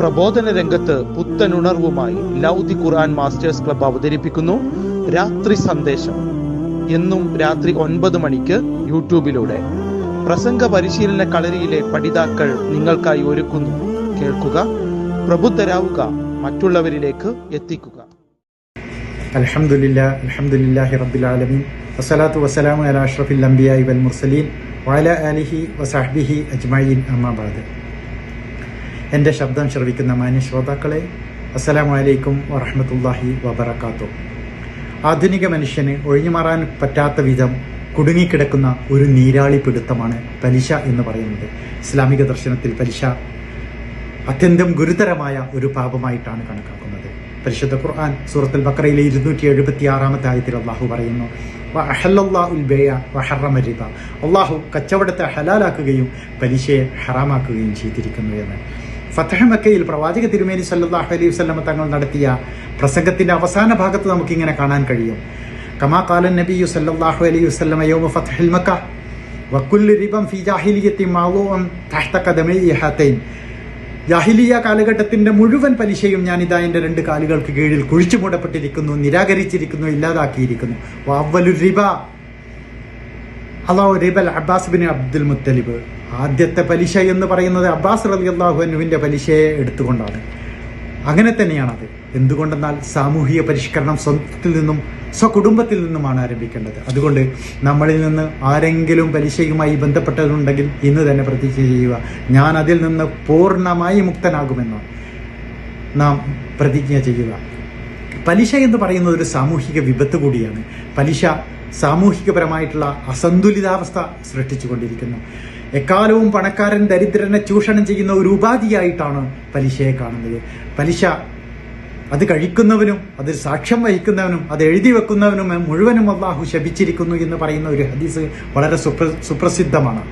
പ്രബോധന രംഗത്ത് പുത്തനുണർവുമായി ലൗദി ഖുർആൻ masters club അവതരിപ്പിക്കുന്നു. രാത്രി സന്ദേശം. എന്നും രാത്രി ഒൻപത് മണിക്ക് യൂട്യൂബിലൂടെ. പ്രസംഗ പരിശീലന കളരിയിലെ പഠിതാക്കൾ നിങ്ങൾക്കായി ഒരുക്കുന്നു. കേൾക്കുക പ്രബുദ്ധരാവുക മറ്റുള്ളവരിലേക്ക് എത്തിക്കുക. അൽഹംദുലില്ലാ അൽഹംദുലില്ലാഹി റബ്ബിൽ ആലമീൻ. വസ്സലാത്തു വസ്സലാമു അലാ അഷ്റഫിൽ അംബിയായി വൽ മുർസലീൻ. വഅല ആലിഹി വസഹ്ബിഹി അജ്മഈൻ. അമ്മാ ബഅദ് എന്റെ ശബ്ദം ശ്രവിക്കുന്ന മാന്യ ശ്രോതാക്കളെ അസ്സലാമു അലൈക്കും വറഹമത്തല്ലാഹി വബറകാതുഹു ആധുനിക മനുഷ്യന് ഒഴിഞ്ഞുമാറാൻ പറ്റാത്ത വിധം കുടുങ്ങിക്കിടക്കുന്ന ഒരു നീരാളി പിടുത്തമാണ് പലിശ എന്ന് പറയുന്നത്. ഇസ്ലാമിക ദർശനത്തിൽ പലിശ അത്യന്തം ഗുരുതരമായ ഒരു പാപമായിട്ടാണ് കണക്കാക്കുന്നത്. പരിശുദ്ധ ഖുർആൻ സൂറത്തുൽ ബക്രയിലെ ഇരുന്നൂറ്റി എഴുപത്തി ആറാമത്തെ ആയത്തിൽ അള്ളാഹു പറയുന്നു "വ അഹല്ലല്ലാഹുൽ ബൈഅ വ അള്ളാഹു കച്ചവടത്തെ ഹലാലാക്കുകയും പലിശയെ ഹറാമാക്കുകയും ചെയ്തിരിക്കുന്നു എന്ന്. ഫത്തഹ മക്കയിൽ പ്രവാചക തിരുമേനി സല്ലാഹു അലൈഹി വസല്ലമ തങ്ങൾ നടത്തിയ പ്രസംഗത്തിന്റെ അവസാന ഭാഗത്ത് നമുക്കിങ്ങനെ കാണാൻ കഴിയും. കമാ കാലൻ നബിയു സല്ലാഹു അലൈഹി വസ്ലമ യോമ ഫത്തഹിൽ മക്ക. ഫി ജാഹിലിയത്തി മാവോം തഹ്ത ഖദമൈ ഹാത്തൈൻ ജാഹിലിയ കാലഘട്ടത്തിന്റെ മുഴുവൻ പലിശയും ഞാൻ ഇതാ എന്റെ രണ്ട് കാലുകൾക്ക് കീഴിൽ കുഴിച്ചു മൂടപ്പെട്ടിരിക്കുന്നു നിരാകരിച്ചിരിക്കുന്നു ഇല്ലാതാക്കിയിരിക്കുന്നു. റിബ. അള്ളാഹു റിബൽ അബ്ബാസ് ബിൻ അബ്ദുൽ മുത്തലിബ്. ആദ്യത്തെ പലിശ എന്ന് പറയുന്നത് അബ്ബാസ് റലി അള്ളാഹുനുവിന്റെ പലിശയെ എടുത്തുകൊണ്ടാണ്. അങ്ങനെ തന്നെയാണത്. എന്തുകൊണ്ടെന്നാൽ സാമൂഹിക പരിഷ്കരണം സ്വന്തത്തിൽ നിന്നും സ്വകുടുംബത്തിൽ നിന്നുമാണ് ആരംഭിക്കേണ്ടത്. അതുകൊണ്ട് നമ്മളിൽ നിന്ന് ആരെങ്കിലും പലിശയുമായി ബന്ധപ്പെട്ടതുണ്ടെങ്കിൽ ഇന്ന് തന്നെ പ്രതിജ്ഞ ചെയ്യുക. ഞാൻ അതിൽ നിന്ന് പൂർണമായി മുക്തനാകുമെന്ന് നാം പ്രതിജ്ഞ ചെയ്യുക. പലിശ എന്ന് പറയുന്നത് ഒരു സാമൂഹിക വിപത്ത് കൂടിയാണ്. പലിശ സാമൂഹികപരമായിട്ടുള്ള അസന്തുലിതാവസ്ഥ സൃഷ്ടിച്ചുകൊണ്ടിരിക്കുന്നു. എക്കാലവും പണക്കാരൻ ദരിദ്രനെ ചൂഷണം ചെയ്യുന്ന ഒരു ഉപാധിയായിട്ടാണ് പലിശയെ കാണുന്നത്. പലിശ അത് കഴിക്കുന്നവനും അത് സാക്ഷ്യം വഹിക്കുന്നവനും അത് എഴുതി വെക്കുന്നവനും മുഴുവനും അള്ളാഹു ശപിച്ചിരിക്കുന്നു എന്ന് പറയുന്ന ഒരു ഹദീസ് വളരെ സുപ്ര സുപ്രസിദ്ധമാണ്.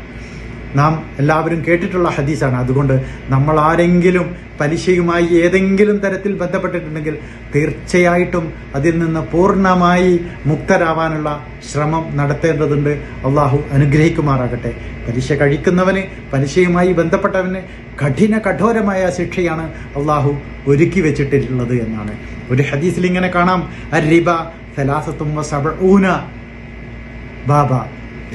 നാം എല്ലാവരും കേട്ടിട്ടുള്ള ഹദീസാണ്. അതുകൊണ്ട് നമ്മൾ ആരെങ്കിലും പലിശയുമായി ഏതെങ്കിലും തരത്തിൽ ബന്ധപ്പെട്ടിട്ടുണ്ടെങ്കിൽ തീർച്ചയായിട്ടും അതിൽ നിന്ന് പൂർണമായി മുക്തരാവാനുള്ള ശ്രമം നടത്തേണ്ടതുണ്ട്. അള്ളാഹു അനുഗ്രഹിക്കുമാറാകട്ടെ. പലിശ കഴിക്കുന്നവന് പലിശയുമായി ബന്ധപ്പെട്ടവന് കഠിന കഠോരമായ ശിക്ഷയാണ് അള്ളാഹു ഒരുക്കി വെച്ചിട്ടുള്ളത് എന്നാണ്. ഒരു ഹദീസിൽ ഇങ്ങനെ കാണാം. അരിബ സലാസത്തും ബാബ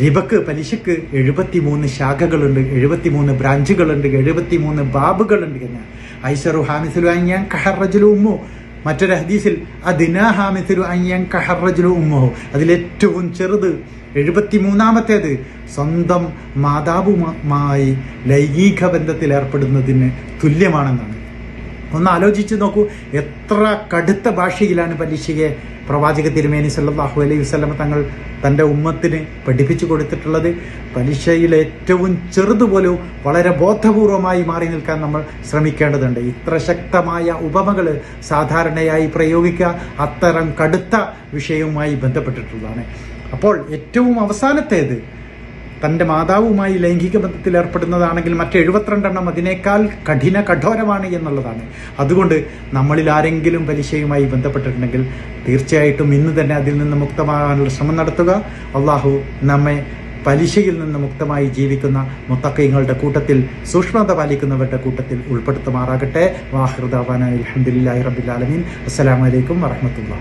റിബക്ക് പലിശക്ക് എഴുപത്തിമൂന്ന് ശാഖകളുണ്ട് എഴുപത്തിമൂന്ന് ബ്രാഞ്ചുകളുണ്ട് എഴുപത്തിമൂന്ന് ബാബുകളുണ്ട് എന്ന്. ഐസറു ഹാമിസുലു അയ്യാൻ കഹറജുലു ഉമ്മു മറ്റൊരു ഹദീസിൽ അദിനാ ഹാമിസുലു അയ്യാൻ കഹറജുലു ഉമ്മു അതിലേറ്റവും ചെറുത് എഴുപത്തിമൂന്നാമത്തേത് സ്വന്തം മാതാവുമായി ലൈംഗിക ബന്ധത്തിൽ ഏർപ്പെടുന്നതിന് തുല്യമാണെന്നാണ്. ഒന്ന് ആലോചിച്ച് നോക്കൂ എത്ര കടുത്ത ഭാഷയിലാണ് പലിശയെ പ്രവാചക തിരുമേനി സല്ലാഹു അലൈഹി വസ്ലമ തങ്ങൾ തന്റെ ഉമ്മത്തിന് പഠിപ്പിച്ചു കൊടുത്തിട്ടുള്ളത്. പലിശയിൽ ഏറ്റവും ചെറുതുപോലും വളരെ ബോധപൂർവമായി മാറി നിൽക്കാൻ നമ്മൾ ശ്രമിക്കേണ്ടതുണ്ട്. ഇത്ര ശക്തമായ ഉപമകൾ സാധാരണയായി പ്രയോഗിക്കുക അത്തരം കടുത്ത വിഷയവുമായി ബന്ധപ്പെട്ടിട്ടുള്ളതാണ്. അപ്പോൾ ഏറ്റവും അവസാനത്തേത് തന്റെ മാതാവുമായി ലൈംഗിക ബന്ധത്തിൽ ഏർപ്പെടുന്നതാണെങ്കിൽ മറ്റ് എഴുപത്തിരണ്ടെണ്ണം അതിനേക്കാൾ കഠിന കഠോരമാണ് എന്നുള്ളതാണ്. അതുകൊണ്ട് നമ്മളിൽ ആരെങ്കിലും പലിശയുമായി ബന്ധപ്പെട്ടിട്ടുണ്ടെങ്കിൽ തീർച്ചയായിട്ടും ഇന്ന് തന്നെ അതിൽ നിന്ന് മുക്തമാകാനുള്ള ശ്രമം നടത്തുക. അള്ളാഹു നമ്മെ പലിശയിൽ നിന്ന് മുക്തമായി ജീവിക്കുന്ന മുത്തക്കൈങ്ങളുടെ കൂട്ടത്തിൽ സൂക്ഷ്മത പാലിക്കുന്നവരുടെ കൂട്ടത്തിൽ ഉൾപ്പെടുത്തുമാറാകട്ടെ. വാഹൃദാവാന അലഹദില്ലാഹി റബിലാലമീൻ അസ്സലാമലൈക്കും വറഹമത്തുള്ള